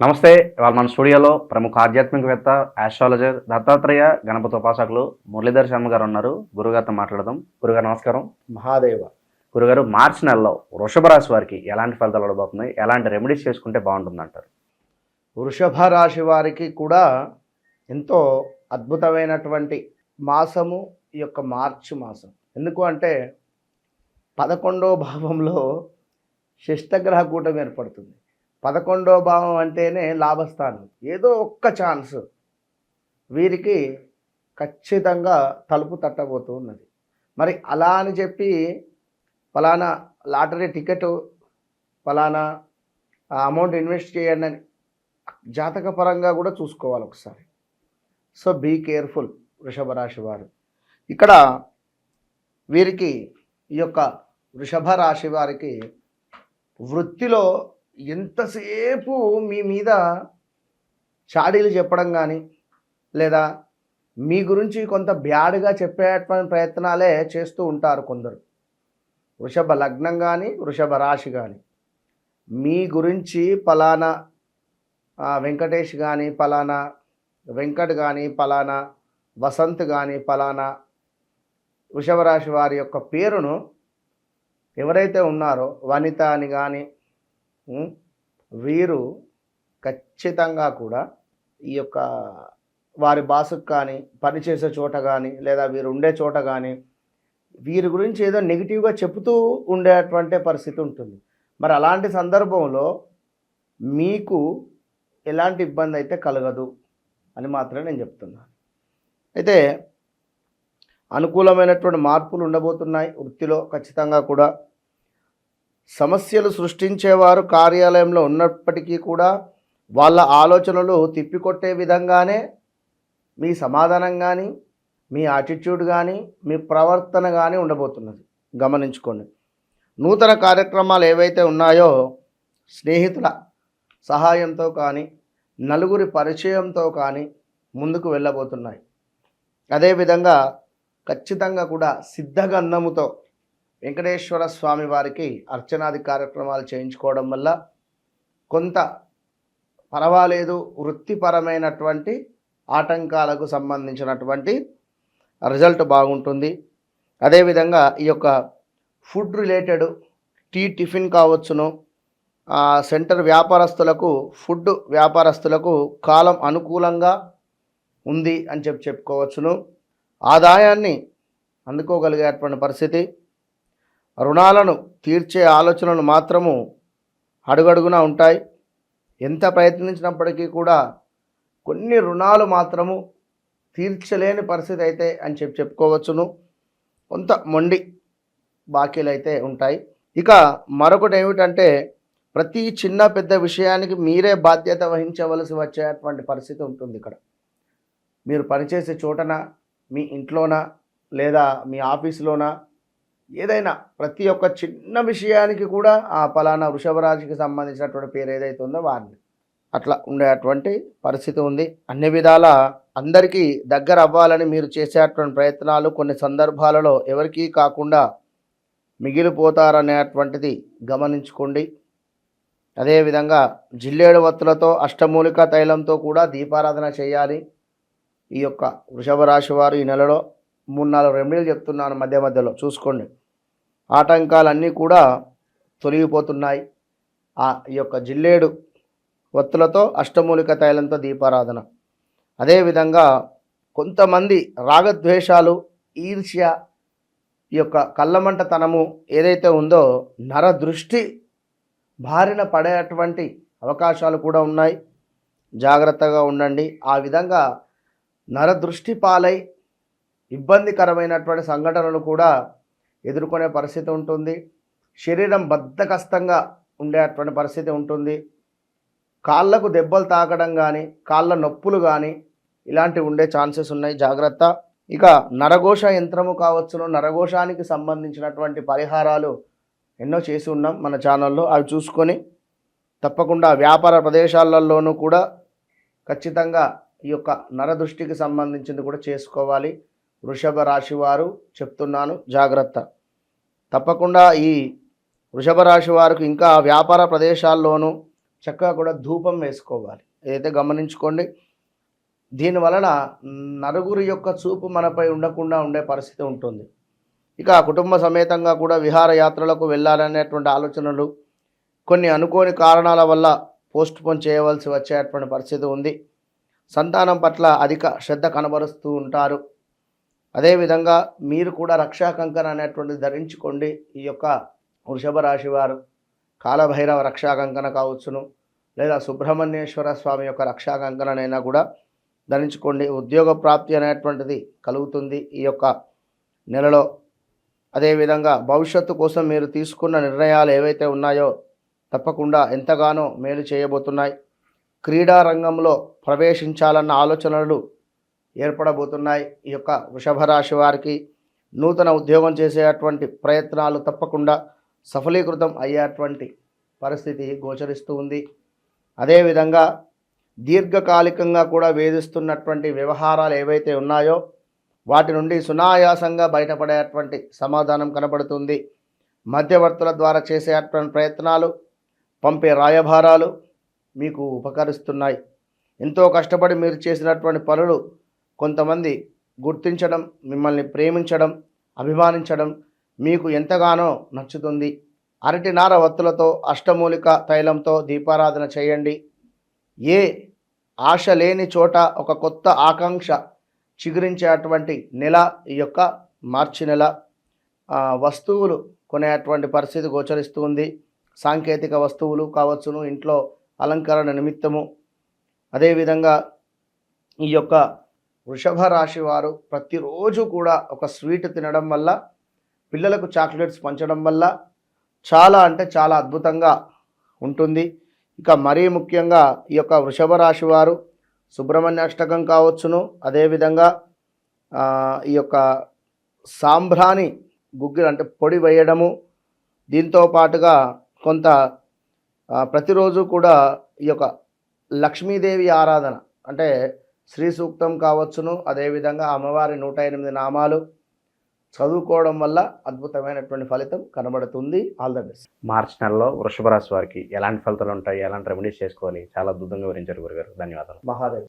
నమస్తే ఇవాళ మన స్టూడియోలో ప్రముఖ ఆధ్యాత్మికవేత్త ఆస్ట్రాలజర్ దత్తాత్రేయ గణపతి ఉపాసకులు మురళీధర్ శర్మ గారు ఉన్నారు. గురుగారితో మాట్లాడదాం. గురుగారు నమస్కారం. మహాదేవ. గురుగారు మార్చి నెలలో వృషభ రాశి వారికి ఎలాంటి ఫలితాలు ఉండబోతున్నాయి? ఎలాంటి రెమెడీస్ చేసుకుంటే బాగుంటుంది అంటారు వృషభ రాశి వారికి కూడా ఎంతో అద్భుతమైనటువంటి మాసము ఈ యొక్క మార్చి మాసం. ఎందుకు అంటే పదకొండో భావంలో షష్టగ్రహ కూటమి ఏర్పడుతుంది. పదకొండో భావం అంటేనే లాభస్థానం. ఏదో ఒక్క ఛాన్స్. వీరికి ఖచ్చితంగా తలుపు తట్టబోతూ ఉన్నది. మరి అలా అని చెప్పి ఫలానా లాటరీ టికెట్ ఫలానా అమౌంట్ ఇన్వెస్ట్ చేయండి అని జాతక పరంగా కూడా చూసుకోవాలి ఒకసారి. సో బీ కేర్ఫుల్ వృషభ రాశి వారు. ఇక్కడ వీరికి ఈ యొక్క వృషభ రాశి వారికి వృత్తిలో ఎంతసేపు మీ మీద చాడీలు చెప్పడం కానీ లేదా మీ గురించి కొంత బ్యాడ్గా చెప్పేటువంటి ప్రయత్నాలే చేస్తూ ఉంటారు కొందరు. వృషభ లగ్నం కానీ వృషభ రాశి కానీ మీ గురించి పలానా వెంకటేష్ కానీ పలానా వెంకట్ కానీ పలానా వసంత్ కానీ పలానా వృషభ రాశి వారి యొక్క పేరును ఎవరైతే ఉన్నారో వనిత అని కానీ వీరు ఖచ్చితంగా కూడా ఈ యొక్క వారి బాసుకు కానీ పనిచేసే చోట కానీ లేదా వీరు ఉండే చోట కానీ వీరి గురించి ఏదో నెగిటివ్గా చెబుతూ ఉండేటువంటి పరిస్థితి ఉంటుంది. మరి అలాంటి సందర్భంలో మీకు ఎలాంటి ఇబ్బంది అయితే కలగదు అని మాత్రమే నేను చెప్తున్నాను. అయితే అనుకూలమైనటువంటి మార్పులు ఉండబోతున్నాయి వృత్తిలో ఖచ్చితంగా కూడా. సమస్యలు సృష్టించేవారు కార్యాలయంలో ఉన్నప్పటికీ కూడా వాళ్ళ ఆలోచనలు తిప్పికొట్టే విధంగానే మీ సమాధానం కానీ మీ యాటిట్యూడ్ కానీ మీ ప్రవర్తన కానీ ఉండబోతున్నది. గమనించుకోండి. నూతన కార్యక్రమాలు ఏవైతే ఉన్నాయో స్నేహితుల సహాయంతో కానీ నలుగురి పరిచయంతో కానీ ముందుకు వెళ్ళబోతున్నాయి. అదేవిధంగా ఖచ్చితంగా కూడా సిద్ధగంధముతో వెంకటేశ్వర స్వామి వారికి అర్చనాది కార్యక్రమాలు చేయించుకోవడం వల్ల కొంత పర్వాలేదు వృత్తిపరమైనటువంటి ఆటంకాలకు సంబంధించినటువంటి రిజల్ట్ బాగుంటుంది. అదేవిధంగా ఈ యొక్క ఫుడ్ రిలేటెడ్ టీ టిఫిన్ కావచ్చును. సెంటర్ వ్యాపారస్తులకు ఫుడ్ వ్యాపారస్తులకు కాలం అనుకూలంగా ఉంది అని చెప్పి చెప్పుకోవచ్చును. ఆదాయాన్ని అందుకోగలిగేటువంటి పరిస్థితి. రుణాలను తీర్చే ఆలోచనలు మాత్రము అడుగడుగునా ఉంటాయి. ఎంత ప్రయత్నించినప్పటికీ కూడా కొన్ని రుణాలు మాత్రము తీర్చలేని పరిస్థితి అయితే అని చెప్పి చెప్పుకోవచ్చును. కొంత మొండి బాకీలు అయితే ఉంటాయి. ఇక మరొకటి ఏమిటంటే ప్రతి చిన్న పెద్ద విషయానికి మీరే బాధ్యత వహించవలసి వచ్చేటువంటి పరిస్థితి ఉంటుంది ఇక్కడ. మీరు పనిచేసే చోటన మీ ఇంట్లోనా లేదా మీ ఆఫీసులోనా ఏదైనా ప్రతి ఒక్క చిన్న విషయానికి కూడా ఆ పలానా వృషభ రాశికి సంబంధించినటువంటి పేరు ఏదైతే ఉందో వారిని అట్లా ఉండేటువంటి పరిస్థితి ఉంది. అన్ని విధాల అందరికీ దగ్గర అవ్వాలని మీరు చేసేటువంటి ప్రయత్నాలు కొన్ని సందర్భాలలో ఎవరికీ కాకుండా మిగిలిపోతారనేటువంటిది గమనించుకోండి. అదేవిధంగా జిల్లేడు వత్తులతో అష్టమూలిక తైలంతో కూడా దీపారాధన చేయాలి. ఈ యొక్క వృషభ రాశి వారు ఈ నెలలో మూడు నాలుగు రెమెడీలు చెప్తున్నాను మధ్య మధ్యలో. చూసుకోండి. ఆటంకాలన్నీ కూడా తొలగిపోతున్నాయి. ఆ ఈ యొక్క జిల్లేడు ఒత్తులతో అష్టమూలిక తైలంతో దీపారాధన. అదేవిధంగా కొంతమంది రాగద్వేషాలు ఈర్ష్య ఈ యొక్క కళ్ళమంటతనము ఏదైతే ఉందో నర దృష్టి బారిన పడేటువంటి అవకాశాలు కూడా ఉన్నాయి. జాగ్రత్తగా ఉండండి. ఆ విధంగా నరదృష్టి పాలై ఇబ్బందికరమైనటువంటి సంఘటనలు కూడా ఎదుర్కొనే పరిస్థితి ఉంటుంది. శరీరం బద్ధకస్తంగా ఉండేటువంటి పరిస్థితి ఉంటుంది. కాళ్ళకు దెబ్బలు తాకడం కానీ కాళ్ళ నొప్పులు కానీ ఇలాంటివి ఉండే ఛాన్సెస్ ఉన్నాయి. జాగ్రత్త. ఇక నరఘోష యంత్రము కావచ్చును. నరఘోషానికి సంబంధించినటువంటి పరిహారాలు ఎన్నో చేసి ఉన్నాం మన ఛానల్లో. అవి చూసుకొని తప్పకుండా వ్యాపార ప్రదేశాలలోనూ కూడా ఖచ్చితంగా ఈ యొక్క నరదృష్టికి సంబంధించింది కూడా చేసుకోవాలి. వృషభ రాశి వారు చెప్తున్నాను జాగ్రత్త. తప్పకుండా ఈ వృషభ రాశి వారికి ఇంకా వ్యాపార ప్రదేశాల్లోనూ చక్కగా కూడా ధూపం వేసుకోవాలి. ఏదైతే గమనించుకోండి దీని వలన నలుగురి యొక్క చూపు మనపై ఉండకుండా ఉండే పరిస్థితి ఉంటుంది. ఇక కుటుంబ సమేతంగా కూడా విహారయాత్రలకు వెళ్ళాలనేటువంటి ఆలోచనలు కొన్ని అనుకోని కారణాల వల్ల పోస్ట్ పోన్ చేయవలసి వచ్చేటువంటి పరిస్థితి ఉంది. సంతానం పట్ల అధిక శ్రద్ధ కనబరుస్తూ ఉంటారు. అదేవిధంగా మీరు కూడా రక్షా కంకణ అనేటువంటిది ధరించుకోండి. ఈ యొక్క వృషభ రాశి వారు కాలభైరవ రక్షా కంకణ కావచ్చును. లేదా సుబ్రహ్మణ్యేశ్వర స్వామి యొక్క రక్షా కంకణనైనా కూడా ధరించుకోండి. ఉద్యోగ ప్రాప్తి అనేటువంటిది కలుగుతుంది ఈ యొక్క నెలలో. అదేవిధంగా భవిష్యత్తు కోసం మీరు తీసుకున్న నిర్ణయాలు ఏవైతే ఉన్నాయో తప్పకుండా ఎంతగానో మేలు చేయబోతున్నాయి. క్రీడా రంగంలో ప్రవేశించాలన్న ఆలోచనలు ఏర్పడబోతున్నాయి. ఈ యొక్క వృషభ రాశి వారికి నూతన ఉద్యోగం చేసేటువంటి ప్రయత్నాలు తప్పకుండా సఫలీకృతం అయ్యేటువంటి పరిస్థితి గోచరిస్తూ ఉంది. అదేవిధంగా దీర్ఘకాలికంగా కూడా వేధిస్తున్నటువంటి వ్యవహారాలు ఏవైతే ఉన్నాయో వాటి నుండి సునాయాసంగా బయటపడేటువంటి సమాధానం కనబడుతుంది. మధ్యవర్తుల ద్వారా చేసేటువంటి ప్రయత్నాలు పంపే రాయభారాలు మీకు ఉపకరిస్తున్నాయి. ఎంతో కష్టపడి మీరు చేసినటువంటి పనులు కొంతమంది గుర్తించడం మిమ్మల్ని ప్రేమించడం అభిమానించడం మీకు ఎంతగానో నచ్చుతుంది. అరటి నార వత్తులతో అష్టమూలిక తైలంతో దీపారాధన చేయండి. ఏ ఆశ లేని చోట ఒక కొత్త ఆకాంక్ష చిగురించేటువంటి నెల ఈ యొక్క మార్చి నెల. వస్తువులు కొనేటువంటి పరిస్థితి గోచరిస్తుంది సాంకేతిక వస్తువులు కావచ్చును ఇంట్లో అలంకరణ నిమిత్తము. అదేవిధంగా ఈ యొక్క వృషభ రాశి వారు ప్రతిరోజు కూడా ఒక స్వీట్ తినడం వల్ల పిల్లలకు చాక్లెట్స్ పంచడం వల్ల చాలా అంటే చాలా అద్భుతంగా ఉంటుంది. ఇక మరీ ముఖ్యంగా ఈ యొక్క వృషభ రాశి వారు సుబ్రహ్మణ్య అష్టకం కావచ్చును. అదేవిధంగా ఈ యొక్క సాంబ్రాణి గుగ్గిలు అంటే పొడి వేయడము దీంతో పాటుగా కొంత ప్రతిరోజు కూడా ఈ యొక్క లక్ష్మీదేవి ఆరాధన అంటే శ్రీ సూక్తం కావచ్చును. అదేవిధంగా అమ్మవారి నూట ఎనిమిది నామాలు చదువుకోవడం వల్ల అద్భుతమైనటువంటి ఫలితం కనబడుతుంది. ఆల్ ద బెస్ట్ మార్చి నెలలో వృషభ రాశి వారికి ఎలాంటి ఫలితాలు ఉంటాయి? ఎలాంటి రెమెడీస్ చేసుకోవాలి? చాలా అద్భుతంగా వివరించారు గురుగారు. ధన్యవాదాలు. మహాదేవ్.